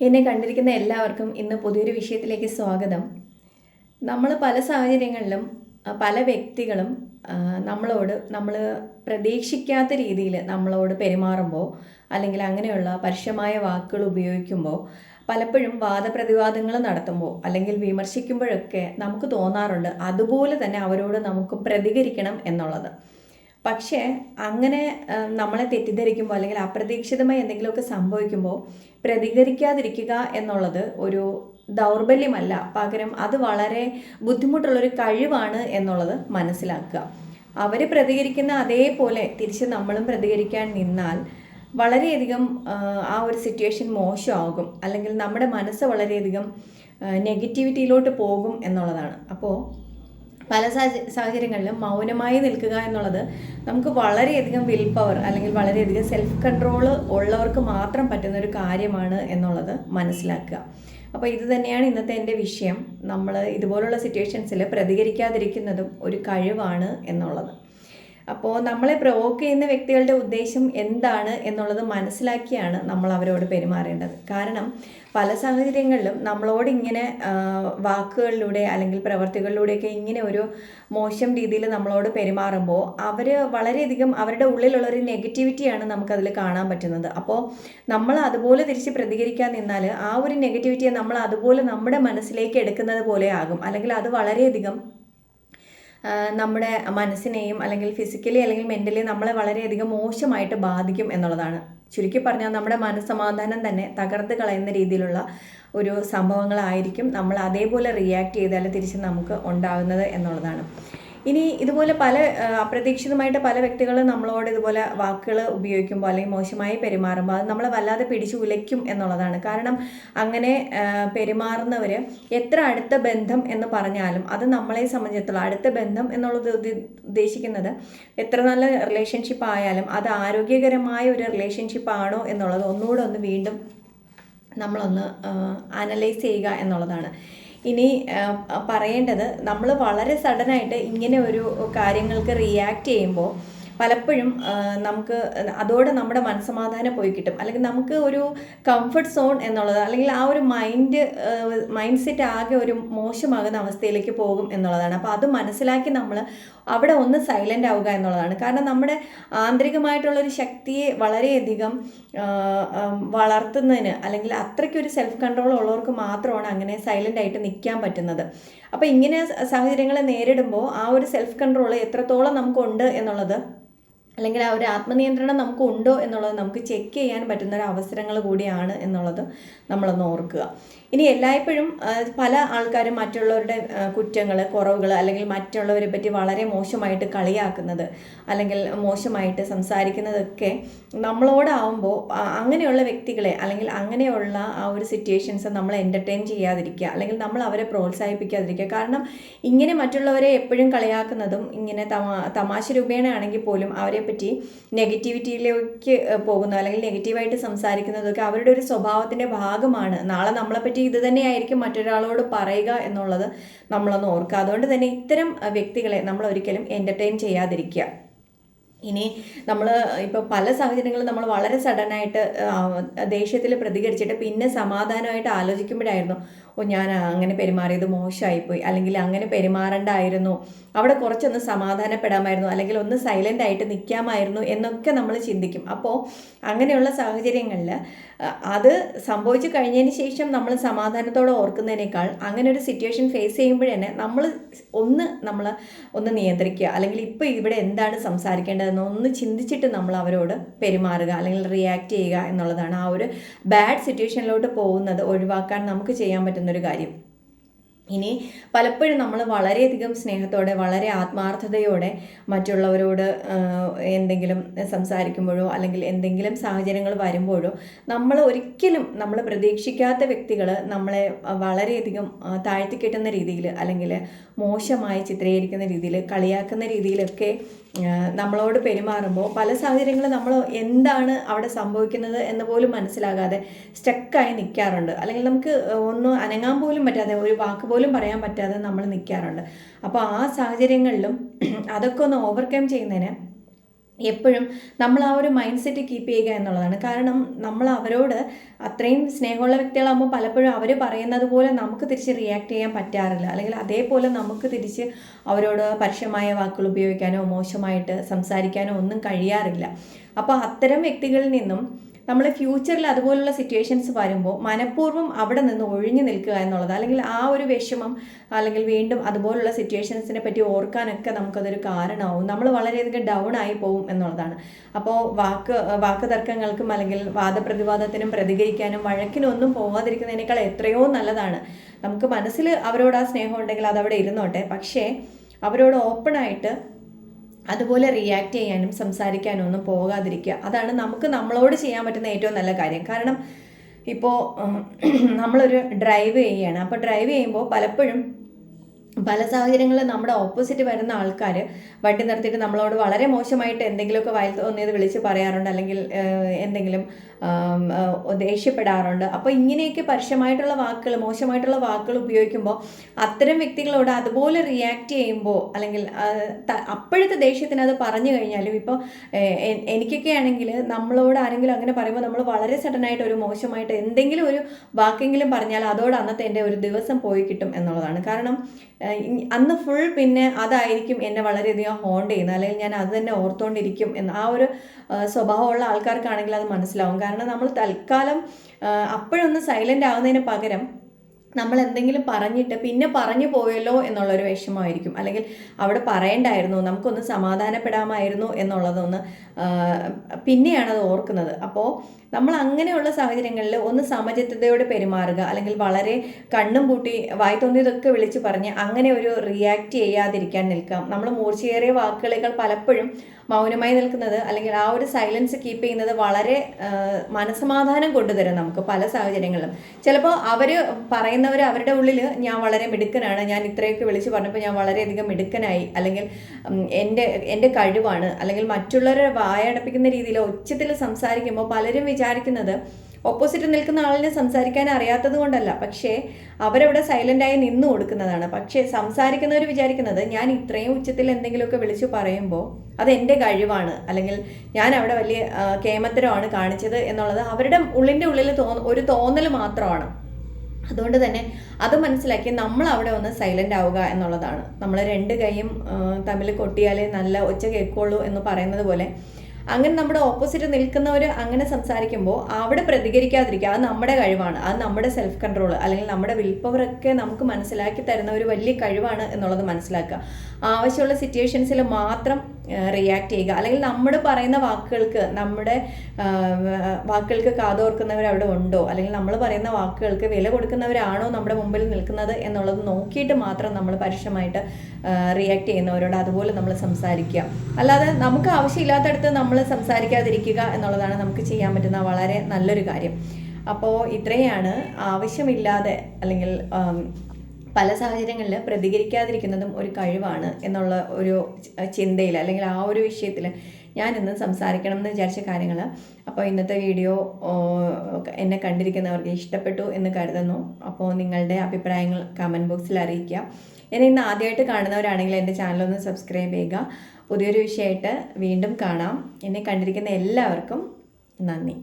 എന്നെ കണ്ടിരിക്കുന്ന എല്ലാവർക്കും ഇന്ന് പുതിയൊരു വിഷയത്തിലേക്ക് സ്വാഗതം. നമ്മൾ പല സാഹചര്യങ്ങളിലും പല വ്യക്തികളും നമ്മളോട് നമ്മൾ പ്രതീക്ഷിക്കാത്ത രീതിയിൽ നമ്മളോട് പെരുമാറുമ്പോൾ അല്ലെങ്കിൽ അങ്ങനെയുള്ള പരുഷമായ വാക്കുകൾ ഉപയോഗിക്കുമ്പോൾ പലപ്പോഴും വാദപ്രതിവാദങ്ങൾ നടത്തുമ്പോൾ അല്ലെങ്കിൽ വിമർശിക്കുമ്പോഴൊക്കെ നമുക്ക് തോന്നാറുണ്ട് അതുപോലെ തന്നെ അവരോട് നമുക്ക് പ്രതികരിക്കണം എന്നുള്ളത്. പക്ഷേ അങ്ങനെ നമ്മളെ തെറ്റിദ്ധരിക്കുമ്പോൾ അല്ലെങ്കിൽ അപ്രതീക്ഷിതമായി എന്തെങ്കിലുമൊക്കെ സംഭവിക്കുമ്പോൾ പ്രതികരിക്കാതിരിക്കുക എന്നുള്ളത് ഒരു ദൗർബല്യമല്ല. പകരം അത് വളരെ ബുദ്ധിമുട്ടുള്ളൊരു കഴിവാണ് എന്നുള്ളത് മനസ്സിലാക്കുക. അവർ പ്രതികരിക്കുന്ന അതേപോലെ തിരിച്ച് നമ്മളും പ്രതികരിക്കാൻ നിന്നാൽ വളരെയധികം ആ, ഒരു സിറ്റുവേഷൻ മോശമാകും. അല്ലെങ്കിൽ നമ്മുടെ മനസ്സ് വളരെയധികം നെഗറ്റിവിറ്റിയിലോട്ട് പോകും എന്നുള്ളതാണ്. അപ്പോൾ പല സാഹച- സാഹചര്യങ്ങളിലും മൗനമായി നിൽക്കുക എന്നുള്ളത് നമുക്ക് വളരെയധികം വിൽ പവർ അല്ലെങ്കിൽ വളരെയധികം സെൽഫ് കൺട്രോൾ ഉള്ളവർക്ക് മാത്രം പറ്റുന്ന ഒരു കാര്യമാണ് എന്നുള്ളത് മനസ്സിലാക്കുക. അപ്പോൾ ഇത് തന്നെയാണ് ഇന്നത്തെ എന്റെ വിഷയം. നമ്മൾ ഇതുപോലുള്ള സിറ്റുവേഷൻസിൽ പ്രതികരിക്കാതിരിക്കുന്നതും ഒരു കഴിവാണ് എന്നുള്ളത്. അപ്പോൾ നമ്മളെ പ്രൊവോക്ക് ചെയ്യുന്ന വ്യക്തികളുടെ ഉദ്ദേശം എന്താണ് എന്നുള്ളത് മനസ്സിലാക്കിയാണ് നമ്മൾ അവരോട് പെരുമാറേണ്ടത്. കാരണം പല സാഹചര്യങ്ങളിലും നമ്മളോട് ഇങ്ങനെ വാക്കുകളിലൂടെ അല്ലെങ്കിൽ പ്രവർത്തികളിലൂടെയൊക്കെ ഇങ്ങനെ ഒരു മോശം രീതിയിൽ നമ്മളോട് പെരുമാറുമ്പോൾ അവർ വളരെയധികം അവരുടെ ഉള്ളിലുള്ള ഒരു നെഗറ്റിവിറ്റിയാണ് നമുക്കതിൽ കാണാൻ പറ്റുന്നത്. അപ്പോൾ നമ്മൾ അതുപോലെ തിരിച്ച് പ്രതികരിക്കാൻ നിന്നാൽ ആ ഒരു നെഗറ്റിവിറ്റിയെ നമ്മൾ അതുപോലെ നമ്മുടെ മനസ്സിലേക്ക് എടുക്കുന്നത് പോലെ ആകും. അല്ലെങ്കിൽ അത് വളരെയധികം നമ്മുടെ മനസ്സിനെയും അല്ലെങ്കിൽ ഫിസിക്കലി അല്ലെങ്കിൽ മെന്റലി നമ്മളെ വളരെയധികം മോശമായിട്ട് ബാധിക്കും എന്നുള്ളതാണ്. ചുരുക്കി പറഞ്ഞാൽ നമ്മുടെ മനസ്സമാധാനം തന്നെ തകർത്ത് കളയുന്ന രീതിയിലുള്ള ഒരു സംഭവങ്ങളായിരിക്കും നമ്മൾ അതേപോലെ റിയാക്ട് ചെയ്താൽ തിരിച്ച് നമുക്ക് ഉണ്ടാകുന്നത് എന്നുള്ളതാണ്. ഇനി ഇതുപോലെ പല അപ്രതീക്ഷിതമായിട്ട് പല വ്യക്തികളും നമ്മളോട് ഇതുപോലെ വാക്കുകൾ ഉപയോഗിക്കുമ്പോൾ അല്ലെങ്കിൽ മോശമായി പെരുമാറുമ്പോൾ അത് നമ്മളെ വല്ലാതെ പിടിച്ചു ഉലയ്ക്കും എന്നുള്ളതാണ്. കാരണം അങ്ങനെ പെരുമാറുന്നവർ എത്ര അടുത്ത ബന്ധം എന്ന് പറഞ്ഞാലും അത് നമ്മളെ സംബന്ധിച്ചിടത്തോളം അടുത്ത ബന്ധം എന്നുള്ളത് ഉദ്ദ- ഉദ്ദേശിക്കുന്നത് എത്ര നല്ല റിലേഷൻഷിപ്പ് ആയാലും അത് ആരോഗ്യകരമായ ഒരു റിലേഷൻഷിപ്പ് ആണോ എന്നുള്ളത് ഒന്നുകൂടെ ഒന്ന് വീണ്ടും നമ്മളൊന്ന് അനലൈസ് ചെയ്യുക എന്നുള്ളതാണ്. ഇനി പറയേണ്ടത് നമ്മൾ വളരെ സഡനായിട്ട് ഇങ്ങനെ ഒരു കാര്യങ്ങൾക്ക് റിയാക്ട് ചെയ്യുമ്പോൾ പലപ്പോഴും നമുക്ക് അതോടെ നമ്മുടെ മനസ്സമാധാനം പോയി കിട്ടും. അല്ലെങ്കിൽ നമുക്ക് ഒരു കംഫർട്ട് സോൺ എന്നുള്ളത് അല്ലെങ്കിൽ ആ ഒരു മൈൻഡ് മൈൻഡ് സെറ്റ് ആകെ ഒരു മോശമാകുന്ന അവസ്ഥയിലേക്ക് പോകും എന്നുള്ളതാണ്. അപ്പോൾ അത് മനസ്സിലാക്കി നമ്മൾ അവിടെ ഒന്ന് സൈലന്റ് ആവുക എന്നുള്ളതാണ്. കാരണം നമ്മുടെ ആന്തരികമായിട്ടുള്ളൊരു ശക്തിയെ വളരെയധികം വളർത്തുന്നതിന് അല്ലെങ്കിൽ അത്രയ്ക്കൊരു സെൽഫ് കൺട്രോൾ ഉള്ളവർക്ക് മാത്രമാണ് അങ്ങനെ സൈലന്റ് ആയിട്ട് നിൽക്കാൻ പറ്റുന്നത്. അപ്പോൾ ഇങ്ങനെ സാഹചര്യങ്ങളെ നേരിടുമ്പോൾ ആ ഒരു സെൽഫ് കൺട്രോൾ എത്രത്തോളം നമുക്കുണ്ട് എന്നുള്ളത് അല്ലെങ്കിൽ ആ ഒരു ആത്മനിയന്ത്രണം നമുക്ക് ഉണ്ടോ എന്നുള്ളത് നമുക്ക് ചെക്ക് ചെയ്യാൻ പറ്റുന്ന ഒരു അവസരങ്ങൾ കൂടിയാണ് എന്നുള്ളത് നമ്മളൊന്ന് ഓർക്കുക. ഇനി എല്ലായ്പ്പോഴും പല ആൾക്കാരും മറ്റുള്ളവരുടെ കുറ്റങ്ങൾ കുറവുകൾ അല്ലെങ്കിൽ മറ്റുള്ളവരെ പറ്റി വളരെ മോശമായിട്ട് കളിയാക്കുന്നത് അല്ലെങ്കിൽ മോശമായിട്ട് സംസാരിക്കുന്നതൊക്കെ നമ്മളോടാവുമ്പോൾ അങ്ങനെയുള്ള വ്യക്തികളെ അല്ലെങ്കിൽ അങ്ങനെയുള്ള ആ ഒരു സിറ്റുവേഷൻസ് നമ്മൾ എന്റർടൈൻ ചെയ്യാതിരിക്കുക അല്ലെങ്കിൽ നമ്മൾ അവരെ പ്രോത്സാഹിപ്പിക്കാതിരിക്കുക. കാരണം ഇങ്ങനെ മറ്റുള്ളവരെ എപ്പോഴും കളിയാക്കുന്നതും ഇങ്ങനെ തമാ തമാശ രൂപേണ ആണെങ്കിൽ പോലും അവരെ പറ്റി നെഗറ്റിവിറ്റിയിലേക്ക് പോകുന്നു അല്ലെങ്കിൽ നെഗറ്റീവായിട്ട് സംസാരിക്കുന്നതൊക്കെ അവരുടെ ഒരു സ്വഭാവത്തിന്റെ ഭാഗമാണ്. നാളെ നമ്മളെപ്പറ്റി ഇത് തന്നെയായിരിക്കും മറ്റൊരാളോട് പറയുക എന്നുള്ളത് നമ്മളൊന്ന് ഓർക്കുക. അതുകൊണ്ട് തന്നെ ഇത്തരം വ്യക്തികളെ നമ്മൾ ഒരിക്കലും എന്റർടൈൻ ചെയ്യാതിരിക്കുക. ഇനി നമ്മൾ ഇപ്പോൾ പല സാഹചര്യങ്ങളും നമ്മൾ വളരെ സഡനായിട്ട് ദേഷ്യത്തിൽ പ്രതികരിച്ചിട്ട് പിന്നെ സമാധാനമായിട്ട് ആലോചിക്കുമ്പോഴായിരുന്നു ഓ ഞാൻ അങ്ങനെ പെരുമാറിയത് മോശമായിപ്പോയി. അല്ലെങ്കിൽ അങ്ങനെ പെരുമാറണ്ടായിരുന്നു. അവിടെ കുറച്ചൊന്ന് സമാധാനപ്പെടാമായിരുന്നു. അല്ലെങ്കിൽ ഒന്ന് സൈലന്റ് ആയിട്ട് നിൽക്കാമായിരുന്നു എന്നൊക്കെ നമ്മൾ ചിന്തിക്കും. അപ്പോൾ അങ്ങനെയുള്ള സാഹചര്യങ്ങളിൽ അത് സംഭവിച്ചു കഴിഞ്ഞതിന് ശേഷം നമ്മൾ സമാധാനത്തോടെ ഓർക്കുന്നതിനേക്കാൾ അങ്ങനെ ഒരു സിറ്റുവേഷൻ ഫേസ് ചെയ്യുമ്പോഴന്നെ നമ്മൾ ഒന്ന് നമ്മൾ ഒന്ന് നിയന്ത്രിക്കുക. അല്ലെങ്കിൽ ഇപ്പോൾ ഇവിടെ എന്താണ് സംസാരിക്കേണ്ടതെന്ന് ഒന്ന് ചിന്തിച്ചിട്ട് നമ്മൾ അവരോട് പെരുമാറുക. അല്ലെങ്കിൽ റിയാക്ട് ചെയ്യുക എന്നുള്ളതാണ് ആ ഒരു ബാഡ് സിറ്റുവേഷനിലോട്ട് പോകുന്നത് ഒഴിവാക്കാൻ നമുക്ക് ചെയ്യാൻ പറ്റുന്നൊരു കാര്യം. ഇനി പലപ്പോഴും നമ്മൾ വളരെയധികം സ്നേഹത്തോടെ വളരെ ആത്മാർത്ഥതയോടെ മറ്റുള്ളവരോട് എന്തെങ്കിലും സംസാരിക്കുമ്പോഴോ അല്ലെങ്കിൽ എന്തെങ്കിലും സാഹചര്യങ്ങൾ വരുമ്പോഴോ നമ്മൾ ഒരിക്കലും നമ്മൾ പ്രതീക്ഷിക്കാത്ത വ്യക്തികൾ നമ്മളെ വളരെയധികം താഴ്ത്തിക്കെട്ടുന്ന രീതിയിൽ അല്ലെങ്കിൽ മോശമായി ചിത്രീകരിക്കുന്ന രീതിയിൽ കളിയാക്കുന്ന രീതിയിലൊക്കെ നമ്മളോട് പെരുമാറുമ്പോൾ പല സാഹചര്യങ്ങളും നമ്മൾ എന്താണ് അവിടെ സംഭവിക്കുന്നത് എന്ന് പോലും മനസ്സിലാകാതെ സ്റ്റക്കായി നിൽക്കാറുണ്ട് അല്ലെങ്കിൽ നമുക്ക് ഒന്ന് അനങ്ങാൻ പോലും പറ്റാതെ ഒരു വാക്ക് പോലും പറയാൻ പറ്റാതെ നമ്മൾ നിൽക്കാറുണ്ട് അപ്പോൾ ആ സാഹചര്യങ്ങളിലും അതൊക്കെ ഒന്ന് ഓവർകം ചെയ്യുന്നതിന് എപ്പോഴും നമ്മൾ ആ ഒരു മൈൻഡ് സെറ്റ് കീപ്പ് ചെയ്യുക എന്നുള്ളതാണ്. കാരണം നമ്മൾ അവരോട് അത്രയും സ്നേഹമുള്ള വ്യക്തികളാകുമ്പോൾ പലപ്പോഴും അവർ പറയുന്നത് പോലെ നമുക്ക് തിരിച്ച് റിയാക്ട് ചെയ്യാൻ പറ്റാറില്ല. അല്ലെങ്കിൽ അതേപോലെ നമുക്ക് തിരിച്ച് അവരോട് പരുഷമായ വാക്കുകൾ ഉപയോഗിക്കാനോ മോശമായിട്ട് സംസാരിക്കാനോ ഒന്നും കഴിയാറില്ല. അപ്പോൾ അത്തരം വ്യക്തികളിൽ നിന്നും നമ്മൾ ഫ്യൂച്ചറിൽ അതുപോലുള്ള സിറ്റുവേഷൻസ് വരുമ്പോൾ മനഃപൂർവം അവിടെ നിന്ന് ഒഴിഞ്ഞു നിൽക്കുക എന്നുള്ളത് അല്ലെങ്കിൽ ആ ഒരു വിഷമം അല്ലെങ്കിൽ വീണ്ടും അതുപോലുള്ള സിറ്റുവേഷൻസിനെ പറ്റി ഓർക്കാനൊക്കെ നമുക്കതൊരു കാരണമാവും. നമ്മൾ വളരെയധികം ഡൗൺ ആയി പോവും എന്നുള്ളതാണ്. അപ്പോൾ വാക്ക് വാക്ക് തർക്കങ്ങൾക്കും അല്ലെങ്കിൽ വാദപ്രതിവാദത്തിനും പ്രതികരിക്കാനും വഴക്കിനൊന്നും പോകാതിരിക്കുന്നതിനേക്കാൾ എത്രയോ നല്ലതാണ്. നമുക്ക് മനസ്സിൽ അവരോട് ആ സ്നേഹം ഉണ്ടെങ്കിൽ അതവിടെ ഇരുന്നോട്ടെ. പക്ഷേ അവരോട് ഓപ്പണായിട്ട് അതുപോലെ റിയാക്ട് ചെയ്യാനും സംസാരിക്കാനും ഒന്നും പോകാതിരിക്കുക. അതാണ് നമുക്ക് നമ്മളോട് ചെയ്യാൻ പറ്റുന്ന ഏറ്റവും നല്ല കാര്യം. കാരണം ഇപ്പോൾ നമ്മളൊരു ഡ്രൈവ് ചെയ്യുകയാണ്. അപ്പോൾ ഡ്രൈവ് ചെയ്യുമ്പോൾ പലപ്പോഴും പല സാഹചര്യങ്ങളിൽ നമ്മുടെ ഓപ്പോസിറ്റ് വരുന്ന ആൾക്കാർ വണ്ടി നിർത്തിയിട്ട് നമ്മളോട് വളരെ മോശമായിട്ട് എന്തെങ്കിലുമൊക്കെ വയൽ തോന്നിയത് വിളിച്ച് പറയാറുണ്ട് അല്ലെങ്കിൽ എന്തെങ്കിലും ദേഷ്യപ്പെടാറുണ്ട്. അപ്പോൾ ഇങ്ങനെയൊക്കെ പരുഷമായിട്ടുള്ള വാക്കുകൾ മോശമായിട്ടുള്ള വാക്കുകൾ ഉപയോഗിക്കുമ്പോൾ അത്തരം വ്യക്തികളോട് അതുപോലെ റിയാക്ട് ചെയ്യുമ്പോൾ അല്ലെങ്കിൽ അപ്പോഴത്തെ ദേഷ്യത്തിന് അത് പറഞ്ഞു കഴിഞ്ഞാലും ഇപ്പോൾ എനിക്കൊക്കെ ആണെങ്കിൽ നമ്മളോട് ആരെങ്കിലും അങ്ങനെ പറയുമ്പോൾ നമ്മൾ വളരെ സഡനായിട്ട് ഒരു മോശമായിട്ട് എന്തെങ്കിലും ഒരു വാക്കെങ്കിലും പറഞ്ഞാൽ അതോട് അന്നത്തെ എന്റെ ഒരു ദിവസം പോയി കിട്ടും എന്നുള്ളതാണ്. കാരണം അന്ന് ഫുൾ പിന്നെ അതായിരിക്കും എന്നെ വളരെയധികം ഹോണ്ട് ചെയ്യുന്നത്. അല്ലെങ്കിൽ ഞാൻ അത് തന്നെ ഓർത്തുകൊണ്ടിരിക്കും എന്ന് ആ ഒരു സ്വഭാവമുള്ള ആൾക്കാർക്കാണെങ്കിൽ അത് മനസ്സിലാവും. കാരണം നമ്മൾ തൽക്കാലം അപ്പോഴൊന്ന് സൈലന്റ് ആവുന്നതിന് പകരം നമ്മൾ എന്തെങ്കിലും പറഞ്ഞിട്ട് പിന്നെ പറഞ്ഞു പോയല്ലോ എന്നുള്ളൊരു വിഷമമായിരിക്കും. അല്ലെങ്കിൽ അവിടെ പറയണ്ടായിരുന്നു നമുക്കൊന്ന് സമാധാനപ്പെടാമായിരുന്നു എന്നുള്ളതൊന്ന് പിന്നെയാണ് അത് ഓർക്കുന്നത്. അപ്പോൾ നമ്മൾ അങ്ങനെയുള്ള സാഹചര്യങ്ങളിൽ ഒന്ന് സമചിത്തതയോടെ പെരുമാറുക അല്ലെങ്കിൽ വളരെ കണ്ണും പൂട്ടി വായി തോന്നിയതൊക്കെ വിളിച്ച് പറഞ്ഞ് അങ്ങനെ ഒരു റിയാക്ട് ചെയ്യാതിരിക്കാൻ നിൽക്കാം. നമ്മൾ മൂർച്ചയേറിയ വാക്കുകളേക്കാൾ പലപ്പോഴും മൗനമായി നിൽക്കുന്നത് അല്ലെങ്കിൽ ആ ഒരു സൈലൻസ് കീപ്പ് ചെയ്യുന്നത് വളരെ മനസമാധാനം കൊണ്ടുതരും നമുക്ക് പല സാഹചര്യങ്ങളിലും. ചിലപ്പോൾ അവർ പറയുന്നവർ അവരുടെ ഉള്ളിൽ ഞാൻ വളരെ മിടുക്കനാണ്. ഞാൻ ഇത്രയൊക്കെ വിളിച്ച് പറഞ്ഞപ്പോൾ ഞാൻ വളരെയധികം മിടുക്കനായി. അല്ലെങ്കിൽ എന്റെ എന്റെ കഴിവാണ്. അല്ലെങ്കിൽ മറ്റുള്ളവരെ വായടപ്പിക്കുന്ന രീതിയിൽ ഉച്ചത്തിൽ സംസാരിക്കുമ്പോൾ പലരും വിചാരിക്കുന്നത് ഓപ്പോസിറ്റ് നിൽക്കുന്ന ആളിനെ സംസാരിക്കാൻ അറിയാത്തത് കൊണ്ടല്ല. പക്ഷേ അവരവിടെ സൈലന്റായി നിന്നു കൊടുക്കുന്നതാണ്. പക്ഷേ സംസാരിക്കുന്നവർ വിചാരിക്കുന്നത് ഞാൻ ഇത്രയും ഉച്ചത്തിൽ എന്തെങ്കിലുമൊക്കെ വിളിച്ചു പറയുമ്പോൾ അത് എന്റെ കഴിവാണ്. അല്ലെങ്കിൽ ഞാൻ അവിടെ വലിയ കേമത്തരമാണ് കാണിച്ചത് എന്നുള്ളത് അവരുടെ ഉള്ളിന്റെ ഉള്ളിൽ തോന്ന ഒരു തോന്നൽ മാത്രമാണ്. അതുകൊണ്ട് തന്നെ അത് മനസ്സിലാക്കി നമ്മൾ അവിടെ ഒന്ന് സൈലന്റ് ആവുക എന്നുള്ളതാണ്. നമ്മൾ രണ്ട് കൈയും തമ്മിൽ കൊട്ടിയാലേ നല്ല ഒച്ച കേൾക്കുള്ളൂ എന്ന് പറയുന്നത് പോലെ. അങ്ങനെ നമ്മുടെ ഓപ്പോസിറ്റ് നിൽക്കുന്നവർ അങ്ങനെ സംസാരിക്കുമ്പോൾ അവിടെ പ്രതികരിക്കാതിരിക്കുക അത് നമ്മുടെ കഴിവാണ്. അത് നമ്മുടെ സെൽഫ് കൺട്രോൾ അല്ലെങ്കിൽ നമ്മുടെ വിൽ നമുക്ക് മനസ്സിലാക്കി തരുന്ന ഒരു വലിയ കഴിവാണ് എന്നുള്ളത് മനസ്സിലാക്കുക. ആവശ്യമുള്ള സിറ്റുവേഷൻസിൽ മാത്രം റിയാക്ട് ചെയ്യുക. അല്ലെങ്കിൽ നമ്മൾ പറയുന്ന വാക്കുകൾക്ക് നമ്മുടെ വാക്കുകൾക്ക് കാതോർക്കുന്നവർ അവിടെ ഉണ്ടോ? അല്ലെങ്കിൽ നമ്മൾ പറയുന്ന വാക്കുകൾക്ക് വില കൊടുക്കുന്നവരാണോ നമ്മുടെ മുമ്പിൽ നിൽക്കുന്നത് എന്നുള്ളത് നോക്കിയിട്ട് മാത്രം നമ്മൾ പരുഷമായിട്ട് റിയാക്ട് ചെയ്യുന്നവരോട് അതുപോലെ നമ്മൾ സംസാരിക്കുക. അല്ലാതെ നമുക്ക് ആവശ്യമില്ലാത്തടത്ത് നമ്മൾ സംസാരിക്കാതിരിക്കുക എന്നുള്ളതാണ് നമുക്ക് ചെയ്യാൻ പറ്റുന്ന വളരെ നല്ലൊരു കാര്യം. അപ്പോൾ ഇത്രയാണ്. ആവശ്യമില്ലാതെ അല്ലെങ്കിൽ പല സാഹചര്യങ്ങളിൽ പ്രതികരിക്കാതിരിക്കുന്നതും ഒരു കഴിവാണ് എന്നുള്ള ഒരു ചിന്തയിൽ അല്ലെങ്കിൽ ആ ഒരു വിഷയത്തിൽ ഞാൻ ഇന്ന് സംസാരിക്കണം എന്ന് വിചാരിച്ച കാര്യങ്ങൾ അപ്പോൾ ഇന്നത്തെ വീഡിയോ എന്നെ കണ്ടിരിക്കുന്നവർക്ക് ഇഷ്ടപ്പെട്ടു എന്ന് കരുതുന്നു. അപ്പോൾ നിങ്ങളുടെ അഭിപ്രായങ്ങൾ കമന്റ് ബോക്സിൽ അറിയിക്കുക. എന്നെ ഇന്ന് ആദ്യമായിട്ട് കാണുന്നവരാണെങ്കിൽ എന്റെ ചാനലൊന്ന് സബ്സ്ക്രൈബ് ചെയ്യുക. പുതിയൊരു വിഷയമായിട്ട് വീണ്ടും കാണാം. എന്നെ കണ്ടിരിക്കുന്ന എല്ലാവർക്കും നന്ദി.